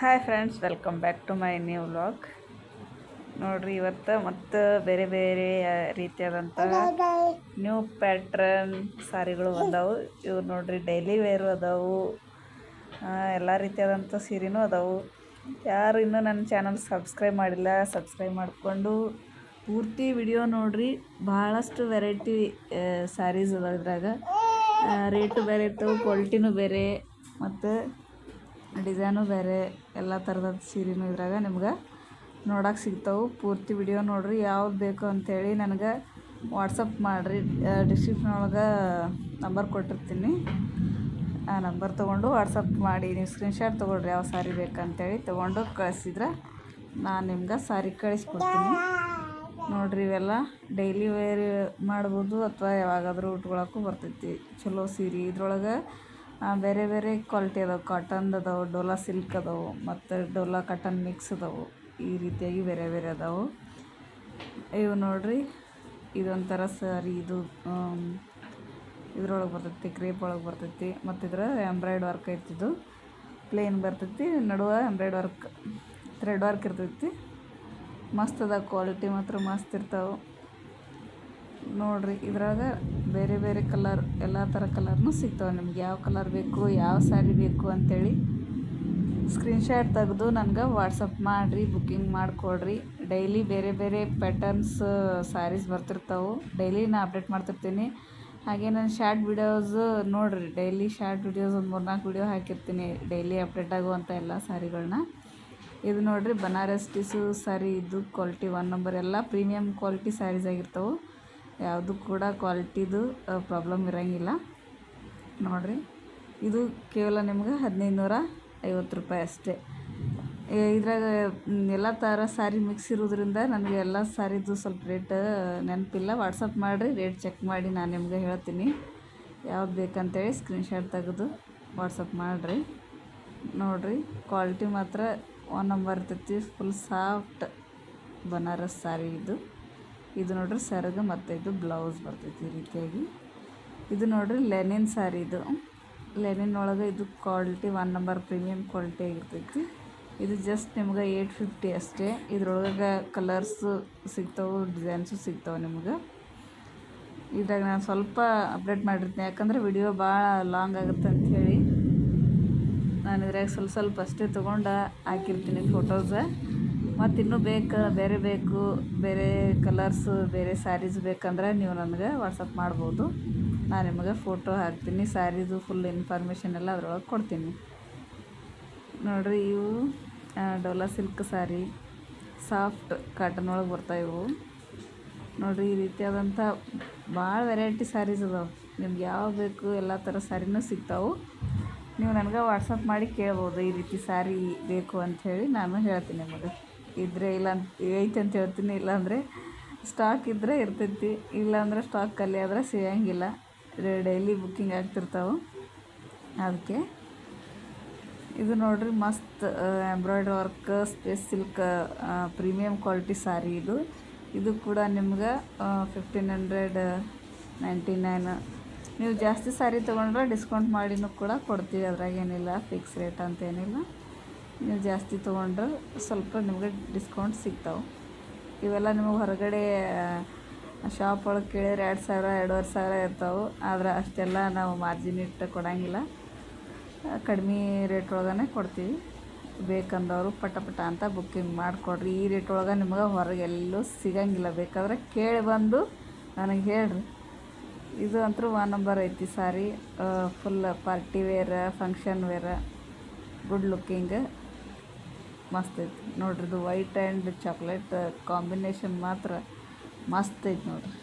Hi friends welcome back to my new vlog ನೋಡ್ರಿ, ಇವತ್ತು ಮತ್ತು ಬೇರೆ ಬೇರೆ ರೀತಿಯಾದಂಥ ನ್ಯೂ ಪ್ಯಾಟ್ರನ್ ಸಾರಿಗಳು ಬಂದವು. ಇವು ನೋಡ್ರಿ ಡೈಲಿ ವೇರು ಅದಾವು. ಎಲ್ಲ ರೀತಿಯಾದಂಥ ಸೀರೆನೂ ಅದಾವು. ಯಾರು ಇನ್ನೂ ನನ್ನ ಚಾನಲ್ ಸಬ್ಸ್ಕ್ರೈಬ್ ಮಾಡಿಲ್ಲ ಸಬ್ಸ್ಕ್ರೈಬ್ ಮಾಡಿಕೊಂಡು ಪೂರ್ತಿ ವಿಡಿಯೋ ನೋಡ್ರಿ. ಭಾಳಷ್ಟು ವೆರೈಟಿ ಸ್ಯಾರೀಸ್ ಅದಾವ ಇದ್ರಾಗ. ರೇಟು ಬೇರೆ ಇರ್ತವೆ ಕ್ವಾಲಿಟಿನೂ ಬೇರೆ, ಮತ್ತು ಡಿಸೈನು ಬೇರೆ. ಎಲ್ಲ ಥರದ ಸೀರೆನೂ ಇದ್ರಾಗ ನಿಮ್ಗೆ ನೋಡೋಕೆ ಸಿಗ್ತಾವೆ. ಪೂರ್ತಿ ವಿಡಿಯೋ ನೋಡ್ರಿ, ಯಾವ್ದು ಬೇಕು ಅಂಥೇಳಿ ನನಗೆ ವಾಟ್ಸಪ್ ಮಾಡಿರಿ. ಡಿಸ್ಕ್ರಿಪ್ಷನ್ ಒಳಗೆ ನಂಬರ್ ಕೊಟ್ಟಿರ್ತೀನಿ. ಆ ನಂಬರ್ ತೊಗೊಂಡು ವಾಟ್ಸಪ್ ಮಾಡಿ, ನೀವು ಸ್ಕ್ರೀನ್ಶಾಟ್ ತೊಗೊಳ್ರಿ ಯಾವ ಸಾರಿ ಬೇಕಂತೇಳಿ ತೊಗೊಂಡು ಕಳಿಸಿದ್ರೆ ನಾನು ನಿಮ್ಗೆ ಸಾರಿ ಕಳಿಸ್ಕೊಡ್ತೀನಿ. ನೋಡ್ರಿ ಇವೆಲ್ಲ ಡೈಲಿ ವೇರ್ ಮಾಡ್ಬೋದು ಅಥವಾ ಯಾವಾಗಾದರೂ ಉಟ್ಕೊಳಕ್ಕೂ ಬರ್ತೈತಿ. ಚಲೋ ಸೀರೆ. ಇದ್ರೊಳಗೆ ಬೇರೆ ಬೇರೆ ಕ್ವಾಲಿಟಿ ಅದಾವೆ. ಕಾಟನ್ದು ಅದಾವೆ, ಡೋಲಾ ಸಿಲ್ಕ್ ಅದಾವೆ, ಮತ್ತು ಡೋಲಾ ಕಾಟನ್ ಮಿಕ್ಸ್ ಅದಾವೆ. ಈ ರೀತಿಯಾಗಿ ಬೇರೆ ಬೇರೆ ಅದಾವೆ. ಇವು ನೋಡಿರಿ, ಇದೊಂಥರ ಸಾರಿ ಇದು ಇದ್ರೊಳಗೆ ಬರ್ತೈತಿ ಕ್ರೇಪ್ ಒಳಗೆ ಬರ್ತೈತಿ, ಮತ್ತು ಇದ್ರ ಎಂಬ್ರಾಯ್ಡ್ ವರ್ಕ್ ಐತಿದು ಪ್ಲೇನ್ ಬರ್ತೈತಿ, ನಡುವೆ ಎಂಬ್ರಾಯ್ಡ್ ವರ್ಕ್ ಥ್ರೆಡ್ ವರ್ಕ್ ಇರ್ತೈತಿ. ಮಸ್ತ್ ಅದ ಕ್ವಾಲಿಟಿ ಮಾತ್ರ ಮಸ್ತ್ ಇರ್ತಾವೆ. ನೋಡ್ರಿ, ಇದ್ರಾಗ ಬೇರೆ ಬೇರೆ ಕಲರ್ ಎಲ್ಲ ಥರ ಕಲರ್ನೂ ಸಿಗ್ತಾವೆ ನಿಮ್ಗೆ. ಯಾವ ಕಲರ್ ಬೇಕು, ಯಾವ ಸ್ಯಾರಿ ಬೇಕು ಅಂಥೇಳಿ ಸ್ಕ್ರೀನ್ಶಾಟ್ ತೆಗೆದು ನನಗೆ ವಾಟ್ಸಪ್ ಮಾಡಿರಿ ಬುಕ್ಕಿಂಗ್ ಮಾಡಿಕೊಡ್ರಿ. ಡೈಲಿ ಬೇರೆ ಬೇರೆ ಪ್ಯಾಟರ್ನ್ಸ್ ಸ್ಯಾರೀಸ್ ಬರ್ತಿರ್ತಾವೆ. ಡೈಲಿ ನಾ ಅಪ್ಡೇಟ್ ಮಾಡ್ತಿರ್ತೀನಿ. ಹಾಗೆ ನಾನು ಶಾರ್ಟ್ ವಿಡಿಯೋಸ್ ನೋಡಿರಿ ಡೈಲಿ ಶಾರ್ಟ್ ವಿಡಿಯೋಸ್ ಒಂದು ಮೂರ್ನಾಲ್ಕು ವಿಡಿಯೋ ಹಾಕಿರ್ತೀನಿ. ಡೈಲಿ ಅಪ್ಡೇಟ್ ಆಗುವಂಥ ಎಲ್ಲ ಸ್ಯಾರಿಗಳನ್ನ ಇದು ನೋಡಿರಿ ಬನಾರಸ್ ಟಿಸು ಸ್ಯಾರಿ ಇದು ಕ್ವಾಲಿಟಿ ಒನ್ ನಂಬರ್ ಎಲ್ಲ ಪ್ರೀಮಿಯಮ್ ಕ್ವಾಲಿಟಿ ಸ್ಯಾರೀಸ್ ಆಗಿರ್ತಾವೆ. ಯಾವುದು ಕೂಡ ಕ್ವಾಲಿಟಿದು ಪ್ರಾಬ್ಲಮ್ ಇರೋಂಗಿಲ್ಲ. ನೋಡಿರಿ, ಇದು ಕೇವಲ ನಿಮ್ಗೆ ಹದಿನೈದು ನೂರ ಐವತ್ತು ರೂಪಾಯಿ ಅಷ್ಟೇ. ಇದ್ರಾಗ ಎಲ್ಲ ಥರ ಸ್ಯಾರಿ ಮಿಕ್ಸ್ ಇರೋದ್ರಿಂದ ನನಗೆ ಎಲ್ಲ ಸ್ಯಾರಿದು ಸ್ವಲ್ಪ ರೇಟ್ ನೆನಪಿಲ್ಲ. ವಾಟ್ಸಪ್ ಮಾಡಿರಿ, ರೇಟ್ ಚೆಕ್ ಮಾಡಿ ನಾನು ನಿಮ್ಗೆ ಹೇಳ್ತೀನಿ. ಯಾವ್ದು ಬೇಕಂತೇಳಿ ಸ್ಕ್ರೀನ್ಶಾಟ್ ತೆಗೆದು ವಾಟ್ಸಪ್ ಮಾಡಿರಿ. ನೋಡಿರಿ ಕ್ವಾಲಿಟಿ ಮಾತ್ರ ಒನ್ ನಂಬರ್ ಇರ್ತೈತಿ ಫುಲ್ ಸಾಫ್ಟ್ ಬನಾರಸ್ ಸ್ಯಾರಿ ಇದು. ಇದು ನೋಡ್ರಿ ಸರಗ ಮತ್ತು ಇದು ಬ್ಲೌಸ್ ಬರ್ತೈತಿ ಈ ರೀತಿಯಾಗಿ. ಇದು ನೋಡ್ರಿ ಲೆನಿನ್ ಸ್ಯಾರಿ ಇದು. ಲೆನಿನ್ ಒಳಗೆ ಇದು quality one number premium quality ಆಗಿರ್ತೈತಿ. ಇದು ಜಸ್ಟ್ ನಿಮ್ಗೆ ಏಯ್ಟ್ ಫಿಫ್ಟಿ ಅಷ್ಟೇ. ಇದ್ರೊಳಗೆ ಕಲರ್ಸು ಸಿಗ್ತಾವೆ ಡಿಸೈನ್ಸು ಸಿಗ್ತಾವೆ ನಿಮ್ಗೆ. ಇದ್ರಾಗ ನಾನು ಸ್ವಲ್ಪ ಅಪ್ಡೇಟ್ ಮಾಡಿರ್ತೀನಿ. ಯಾಕಂದ್ರೆ ವಿಡಿಯೋ ಭಾಳ ಲಾಂಗ್ ಆಗುತ್ತೆ ಅಂಥೇಳಿ ನಾನು ಇದ್ರಾಗ ಸ್ವಲ್ಪ ಸ್ವಲ್ಪ ಅಷ್ಟೇ ತೊಗೊಂಡು ಹಾಕಿರ್ತೀನಿ ಫೋಟೋಸ ಮತ್ತು ಇನ್ನೂ ಬೇಕು, ಬೇರೆ ಬೇಕು, ಬೇರೆ ಕಲರ್ಸು ಬೇರೆ ಸ್ಯಾರೀಸ್ ಬೇಕಂದ್ರೆ ನೀವು ನನಗೆ ವಾಟ್ಸಪ್ ಮಾಡ್ಬೋದು. ನಾನು ನಿಮಗೆ ಫೋಟೋ ಹಾಕ್ತೀನಿ ಸ್ಯಾರೀಸು ಫುಲ್ ಇನ್ಫಾರ್ಮೇಷನ್ ಎಲ್ಲ ಅದ್ರೊಳಗೆ ಕೊಡ್ತೀನಿ. ನೋಡಿರಿ ಇವು dola silk saree soft cotton ಒಳಗೆ ಬರ್ತಾವೆ ಇವು. ನೋಡಿರಿ ಈ ರೀತಿಯಾದಂಥ ಭಾಳ ವೆರೈಟಿ ಸ್ಯಾರೀಸ್ ಅದಾವೆ. ನಿಮ್ಗೆ ಯಾವ ಬೇಕು, ಎಲ್ಲ ಥರ ಸ್ಯಾರಿನೂ ಸಿಗ್ತಾವೆ. ನೀವು ನನಗೆ ವಾಟ್ಸಪ್ ಮಾಡಿ ಕೇಳ್ಬೋದು ಈ ರೀತಿ ಸ್ಯಾರಿ ಬೇಕು ಅಂಥೇಳಿ ನಾನು ಹೇಳ್ತೀನಿ ನಿಮಗೆ. ಇದ್ದರೆ ಇಲ್ಲ ಐತೆ ಅಂತ ಹೇಳ್ತೀನಿ ಇಲ್ಲಾಂದರೆ ಸ್ಟಾಕ್ ಇದ್ದರೆ ಇರ್ತೈತಿ ಇಲ್ಲಾಂದ್ರೆ ಸ್ಟಾಕ್ ಖಾಲಿ ಆದರೆ ಸಿಗಂಗಿಲ್ಲ. ಡೈಲಿ ಬುಕ್ಕಿಂಗ್ ಆಗ್ತಿರ್ತಾವೆ. ಅದಕ್ಕೆ ಇದು ನೋಡಿರಿ ಮಸ್ತ್ embroidery work space silk premium quality saree ಇದು. ಇದು ಕೂಡ ನಿಮ್ಗೆ ಫಿಫ್ಟೀನ್ ಹಂಡ್ರೆಡ್ ನೈಂಟಿ ನೈನ್ ನೀವು ಜಾಸ್ತಿ ಸಾರಿ ತೊಗೊಂಡ್ರೆ ಡಿಸ್ಕೌಂಟ್ ಮಾಡಿನೂ ಕೂಡ ಕೊಡ್ತೀವಿ ಅದ್ರಾಗ ಏನಿಲ್ಲ ಫಿಕ್ಸ್ ರೇಟ್ ಅಂತ ಏನಿಲ್ಲ ನೀವು ಜಾಸ್ತಿ ತೊಗೊಂಡ್ರೆ ಸ್ವಲ್ಪ ನಿಮಗೆ ಡಿಸ್ಕೌಂಟ್ ಸಿಗ್ತಾವೆ. ಇವೆಲ್ಲ ನಿಮಗೆ ಹೊರಗಡೆ ಶಾಪ್ ಒಳಗೆ ಕೇಳಿದ್ರೆ ಎರಡು ಸಾವಿರ, ಎರಡೂವರೆ ಸಾವಿರ ಇರ್ತಾವೆ. ಆದ್ರೆ ಅಷ್ಟೆಲ್ಲ ನಾವು ಮಾರ್ಜಿನ್ ಇಟ್ಟು ಕೊಡೋಂಗಿಲ್ಲ. ಕಡಿಮೆ ರೇಟ್ ಒಳಗನೆ ಕೊಡ್ತೀವಿ. ಬೇಕಂದವರು ಪಟ ಪಟ ಅಂತ ಬುಕ್ಕಿಂಗ್ ಮಾಡಿಕೊಡ್ರಿ. ಈ ರೇಟ್ ಒಳಗೆ ನಿಮ್ಗೆ ಹೊರಗೆ ಎಲ್ಲೂ ಸಿಗಂಗಿಲ್ಲ. ಬೇಕಾದ್ರೆ ಕೇಳಿ ಬಂದು ನನಗೆ ಹೇಳ್ರಿ. ಇದು ಅಂತೂ ಒನ್ ನಂಬರ್ ಐತಿ saree full party wear function wear good looking ಮಸ್ತ್ ಐತಿ. ನೋಡ್ರಿ ಇದು ವೈಟ್ ಆ್ಯಂಡ್ ಚಾಕ್ಲೇಟ್ ಕಾಂಬಿನೇಷನ್ ಮಾತ್ರ ಮಸ್ತ್ ಐತಿ ನೋಡ್ರಿ.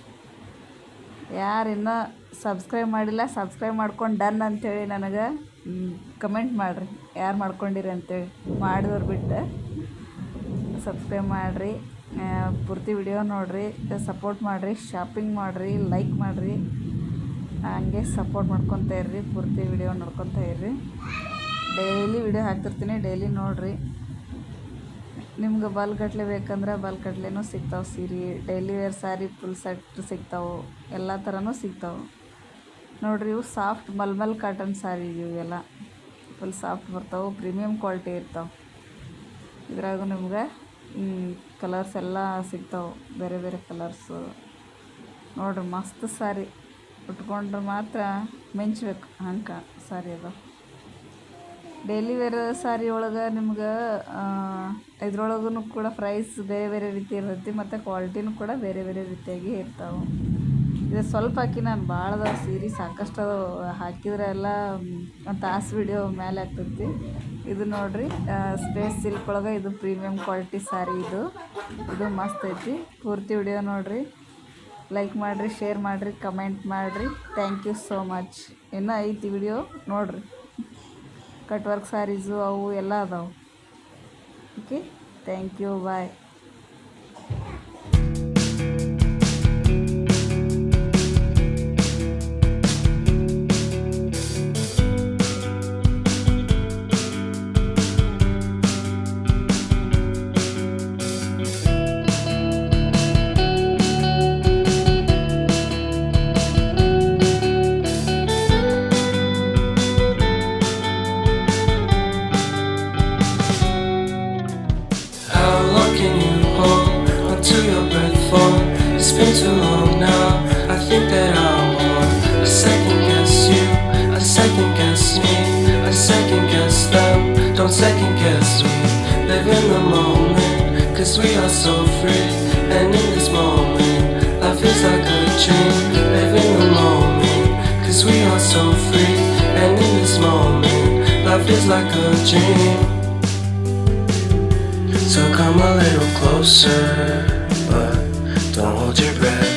ಯಾರು ಇನ್ನೂ ಸಬ್ಸ್ಕ್ರೈಬ್ ಮಾಡಿಲ್ಲ ಸಬ್ಸ್ಕ್ರೈಬ್ ಮಾಡ್ಕೊಂಡು ಡನ್ ಅಂಥೇಳಿ ನನಗೆ ಕಮೆಂಟ್ ಮಾಡಿರಿ. ಯಾರು ಮಾಡ್ಕೊಂಡಿರಿ ಅಂತೇಳಿ. ಮಾಡಿದವ್ರು ಬಿಟ್ಟು ಸಬ್ಸ್ಕ್ರೈಬ್ ಮಾಡಿರಿ. ಪೂರ್ತಿ ವಿಡಿಯೋ ನೋಡಿರಿ. ಸಪೋರ್ಟ್ ಮಾಡಿರಿ ಶಾಪಿಂಗ್ ಮಾಡಿರಿ ಲೈಕ್ ಮಾಡಿರಿ. ಹಂಗೆ ಸಪೋರ್ಟ್ ಮಾಡ್ಕೊತಾ ಇರ್ರಿ, ಪೂರ್ತಿ ವಿಡಿಯೋ ನೋಡ್ಕೊತಾ ಇರ್ರಿ. ಡೈಲಿ ವಿಡಿಯೋ ಹಾಕ್ತಿರ್ತೀನಿ ಡೈಲಿ ನೋಡಿರಿ. ನಿಮ್ಗೆ ಬಲ್ಗಟ್ಲೆ ಬೇಕಂದ್ರೆ ಬಲ್ಗಟ್ಲೆನೂ ಸಿಗ್ತಾವೆ ಸೀರೆ. Daily wear saree full set ಸಿಗ್ತಾವೆ. ಎಲ್ಲ ಥರನೂ ಸಿಗ್ತಾವೆ. ನೋಡ್ರಿ ಇವು ಸಾಫ್ಟ್ ಮಲ್ಮಲ್ ಕಾಟನ್ ಸ್ಯಾರಿ ಇವೆಲ್ಲ ಫುಲ್ ಸಾಫ್ಟ್ ಬರ್ತಾವೆ ಪ್ರೀಮಿಯಮ್ ಕ್ವಾಲಿಟಿ ಇರ್ತಾವೆ. ಇದ್ರಾಗ ನಿಮ್ಗೆ ಕಲರ್ಸ್ ಎಲ್ಲ ಸಿಗ್ತಾವೆ. ಬೇರೆ ಬೇರೆ ಕಲರ್ಸು ನೋಡ್ರಿ ಮಸ್ತ್ ಸಾರಿ ಉಟ್ಕೊಂಡ್ರೆ ಮಾತ್ರ ಮೆಂಚ್ಬೇಕು. ಹಂಗೆ ಸಾರಿ ಅದ. ಡೈಲಿ ವೇರ್ ಸಾರಿ ಒಳಗೆ ನಿಮ್ಗೆ ಇದ್ರೊಳಗೂ ಕೂಡ ಪ್ರೈಸ್ ಬೇರೆ ಬೇರೆ ರೀತಿ ಇರ್ತೈತಿ, ಮತ್ತು ಕ್ವಾಲಿಟಿನೂ ಕೂಡ ಬೇರೆ ಬೇರೆ ರೀತಿಯಾಗಿ ಇರ್ತಾವೆ. ಇದು ಸ್ವಲ್ಪ ಹಾಕಿ ನಾನು ಭಾಳ ಅದಾವ ಸೀರೆ ಸಾಕಷ್ಟು ಹಾಕಿದ್ರೆ ಎಲ್ಲ ಒಂದು ತಾಸು ವಿಡಿಯೋ ಮೇಲೆ ಆಗ್ತೈತಿ. ಇದು ನೋಡಿರಿ ಸ್ಪೇಸ್ ಸಿಲ್ಕ್ ಒಳಗೆ ಇದು ಪ್ರೀಮಿಯಮ್ ಕ್ವಾಲಿಟಿ ಸಾರಿ ಇದು. ಇದು ಮಸ್ತ್ ಐತಿ. ಪೂರ್ತಿ ವಿಡಿಯೋ ನೋಡಿರಿ. ಲೈಕ್ ಮಾಡಿರಿ ಶೇರ್ ಮಾಡಿರಿ ಕಮೆಂಟ್ ಮಾಡಿರಿ. ಥ್ಯಾಂಕ್ ಯು ಸೋ ಮಚ್ ಇನ್ನೂ ಐತಿ ವಿಡಿಯೋ ನೋಡಿರಿ. ಕಟ್ ವರ್ಕ್ ಸ್ಯಾರೀಸು ಅವು ಎಲ್ಲ ಅದಾವೆ. Okay thank you bye so free. And in this moment, life is like a dream. Live in the moment, cause we are so free. And in this moment, life is like a dream. So come a little closer, but don't hold your breath.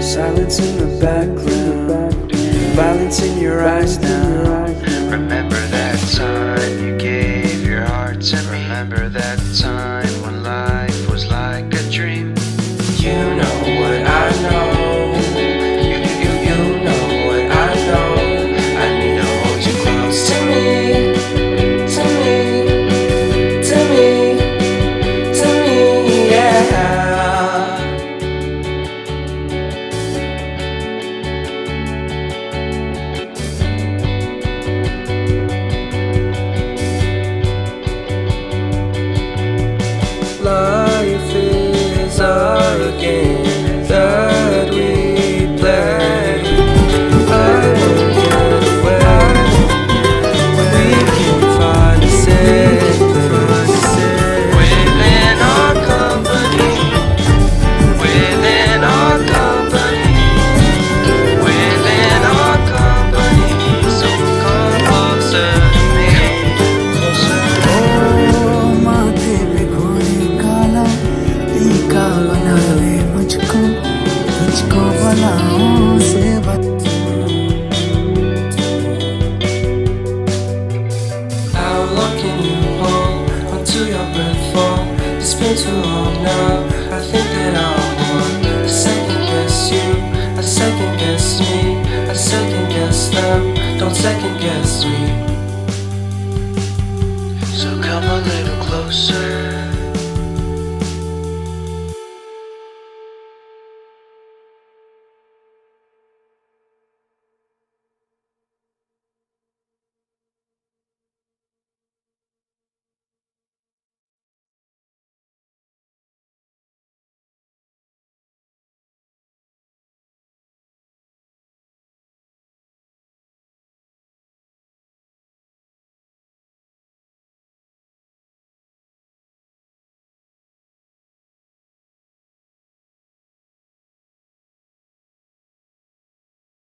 Silence in the background, violence in your eyes now. Remember that time you gave your heart to me. Remember that time again. it's been too long now. I think that I want to second guess you, I second guess me, I second guess them. Don't second guess me. So come a little closer.